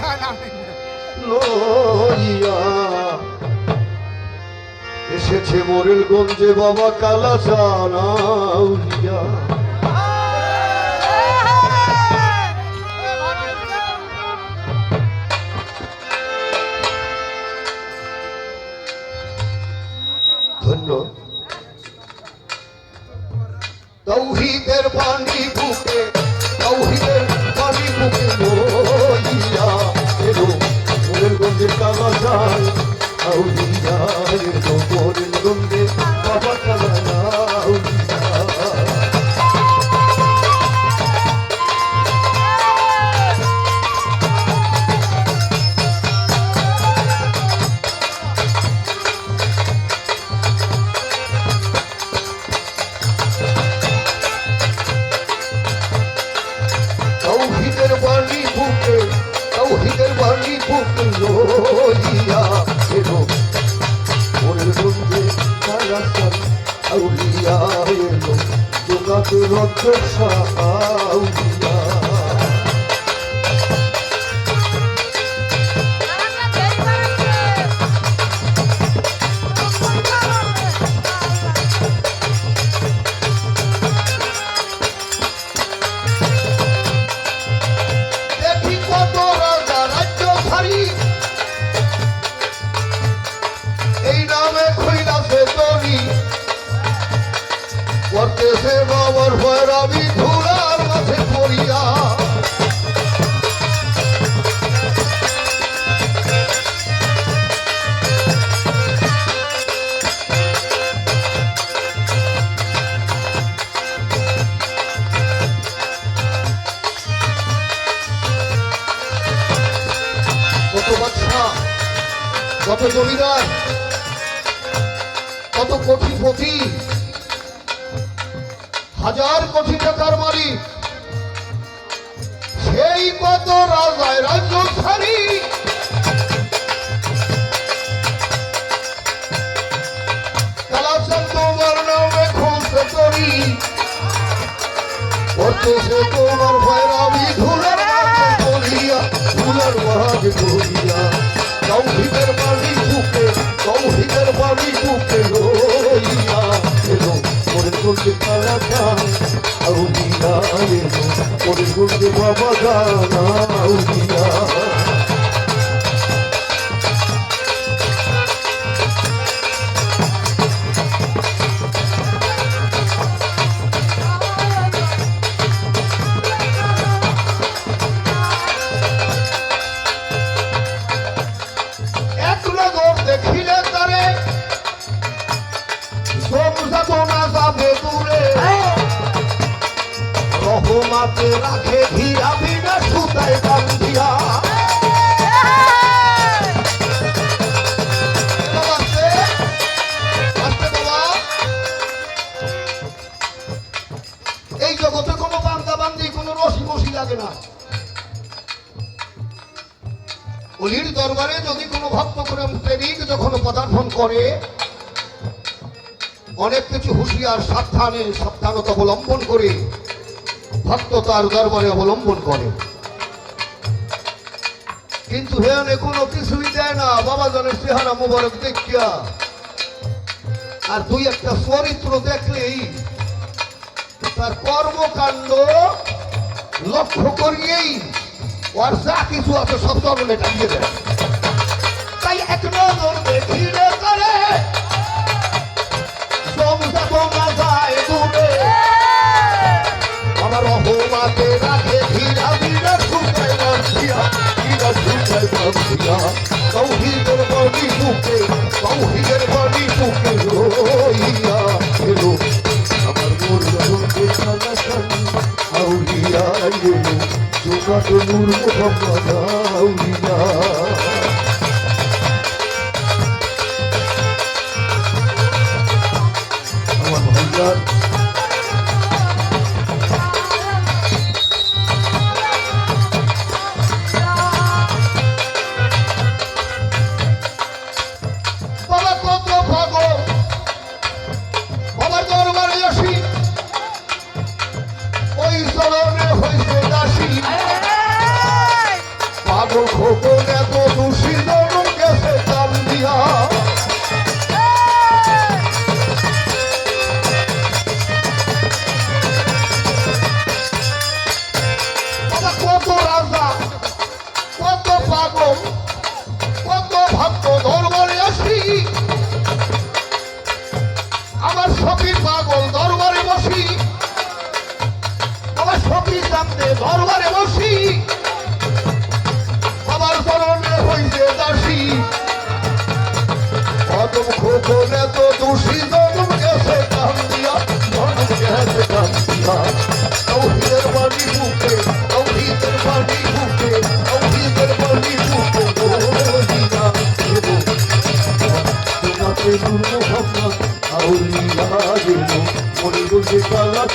না না। লইয়া এসেছে মোরেল গঞ্জে বাবা কালা জানাউলিয়া ধন্য। তৌহিদের বাণী আউলিয়া আউলিয়া এলো জোগাতে বাবার ভৈরবী ধুলার মাঝে পড়িয়া। কত বাচ্চা কত জমিদার কত কোটিপতি। হাজার কোটি টাকার মালিক। সেই কত রাজায় রাজ্য ছাড়ি। তোমার নামে খুব করি করতে সে ভৈরবী আউলিয়া এক নজর দেখিলে তারে। সমুজা না যাবে দূরে রহমাতে রাখে ধীরা বিনা সুতায় বান্ধিয়া। এই জগতে কোনো বান্দি কোনো রসি বসি লাগে না অলির দরবারে যদি কোনো ভক্ত করে প্রেমিক যখন পদার্পণ করে, অনেক কিছু হুঁশিয়ার সাবধানে, সাবধানতা অবলম্বন করে ভক্ত তার দরবারে অবলম্বন করে। কিন্তু হেয়ানে কোনো কিছুই দেয় না, বাবা জনের চেহারা মোবারক দেখিয়া। আর দুই একটা চরিত্র দেখলেই তার কর্মকাণ্ড লক্ষ্য করিয়েই ওর যা কিছু আছে সব চরণে টাঙিয়ে দেয়। তাই এক নজর দেখিলে করে সমুদা আউলিয়া না জোগাত নূর কথা আউলিয়া Acabou, vou acabou, acabou,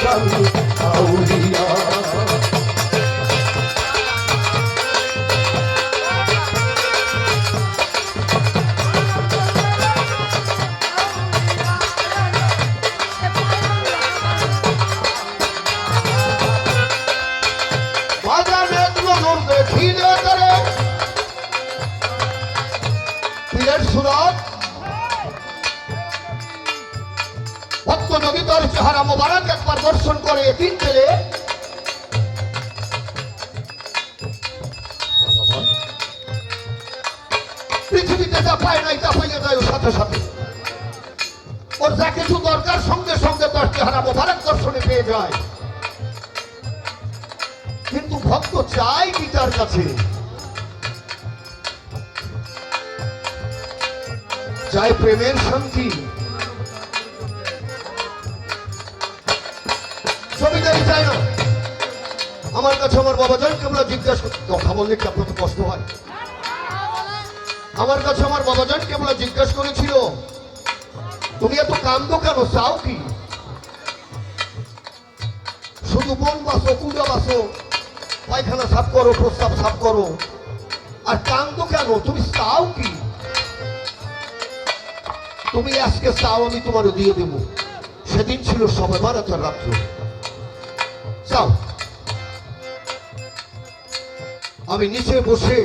Kalu আউলিয়া চেহারা মোবারক একবার দর্শন করে তিন পেলে। পৃথিবীতে যা পায় নাই তা পাইয়ে যায় সাথে সাথে। ওর যা কিছু দরকার সঙ্গে সঙ্গে তার চেহারা মোবারক দর্শনে পেয়ে যায়। কিন্তু ভক্ত চাই কি তার কাছে? চাই প্রেমের শান্তি। চাই না। আমার কাছে আমার বাবা জান কেমন জিজ্ঞাসা করতে কথা বললে কি আপনার কষ্ট হয়? আমার কাছে আমার বাবা জান কেমন জিজ্ঞাসা করেছিল? তুমি এত কান্দো কেন? চাও কি? শুধু বন বাসো, কুড়া বাসো, পায়খানা সাফ করো, প্রস্তাব সাফ করো। আর কান্দো কেন? তুমি চাও কি? তুমি আজকে চাও, আমি তোমার দিয়ে দেব। সেদিন ছিল সবে বারাতের রাত্র। আমি নিচে বসে,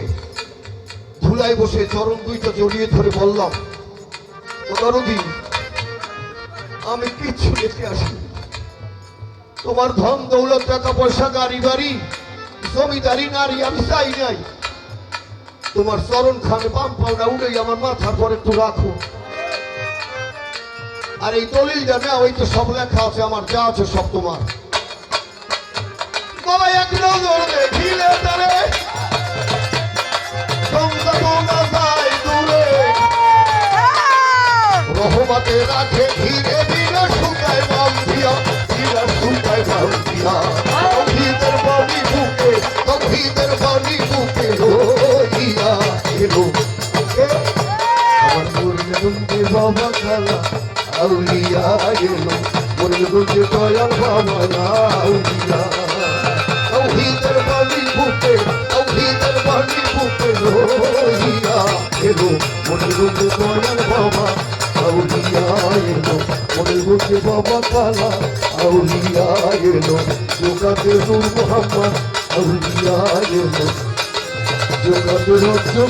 ধুলায় বসে চরণ দুইটা জড়িয়ে ধরে বললাম, ও আমি কিচ্ছু রেখে আসি তোমার ধন, দৌলত, টাকা, পয়সা, গাড়ি, বাড়ি, জমিদারি, নারী, আমি চাই নাই। তোমার চরণ খানে বাম পাউডা উড়েই আমার মাথার পরে একটু রাখো। আর এই দলিলটা না, ওই তো সব লেখা আছে, আমার যা আছে সব তোমার। বাবা এক নজর দেখিলে তারে। রহমতে রাখে ধীরে ধীরে শুকায় বাম দিয়া ধীরে শুকায় বাম দিয়া তৌহিদের বাণী বুকে তৌহিদের বাণী বুকে রইয়া এলো। আমার মুরলিগঞ্জে বাবা খালা আউলিয়া এলো দয়াল তৌহিদের বাণী বুকে রইয়া এলো মুরলিগঞ্জে দয়াল বাবা আউলিয়া এলো মুরলিগঞ্জে বাবা খালা আউলিয়া এলো যোগাতে নূর মোহাম্মদ আউলিয়া এলো যোগাতে রজ্জা